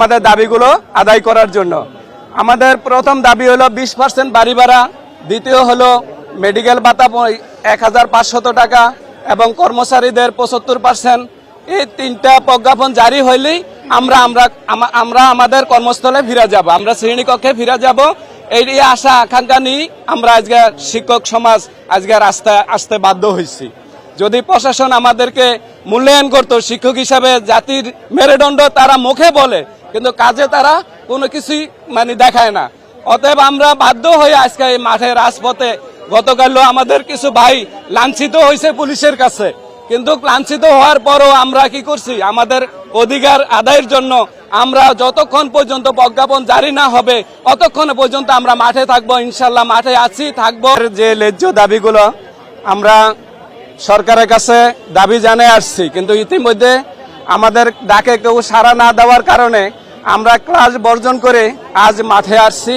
আমাদের দাবিগুলো আদায় করার জন্য। আমাদের প্রথম দাবি হলো বিশ পার্সেন্ট বাড়ি ভাড়া, দ্বিতীয় হলো মেডিকেল ভাতা এক হাজার পাঁচশত টাকা এবং কর্মচারীদের পঁচাত্তর পার্সেন্ট এই তিনটা প্রজ্ঞাপন জারি হইলেই আমরা আমরা আমরা আমাদের কর্মস্থলে ফিরে যাব, আমরা শ্রেণীকক্ষে ফিরে যাব। এই আশা, আকাঙ্ক্ষা নিয়ে আমরা আজকে শিক্ষক সমাজ আজকে রাস্তায় আসতে বাধ্য হয়েছি যদি প্রশাসন আমাদেরকে মূল্যায়ন করতো, শিক্ষক হিসাবে জাতির মেরুদণ্ড তারা মুখে বলে কিন্তু কাজে তারা কোনো কিছুই মানে দেখায় না। অতএব আমরা বাধ্য হয়ে আজকে এই মাঠে, রাজপথে গতকালও আমাদের কিছু ভাই লাঞ্ছিত হয়েছে পুলিশের কাছে। কিন্তু লাঞ্ছিত হওয়ার পরও আমরা কি করছি? আমাদের অধিকার আদায়ের জন্য আমরা যতক্ষণ পর্যন্ত প্রজ্ঞাপন জারি না হবে ততক্ষণ পর্যন্ত আমরা মাঠে থাকব ইনশাল্লাহ মাঠে আছি, থাকব। যে ন্যায্য দাবিগুলো আমরা সরকারের কাছে দাবি জানিয়ে আসছি, কিন্তু ইতিমধ্যে আমাদের ডাকে কেউ সাড়া না দেওয়ার কারণে আমরা ক্লাস বর্জন করে আজ মাঠে আসছি।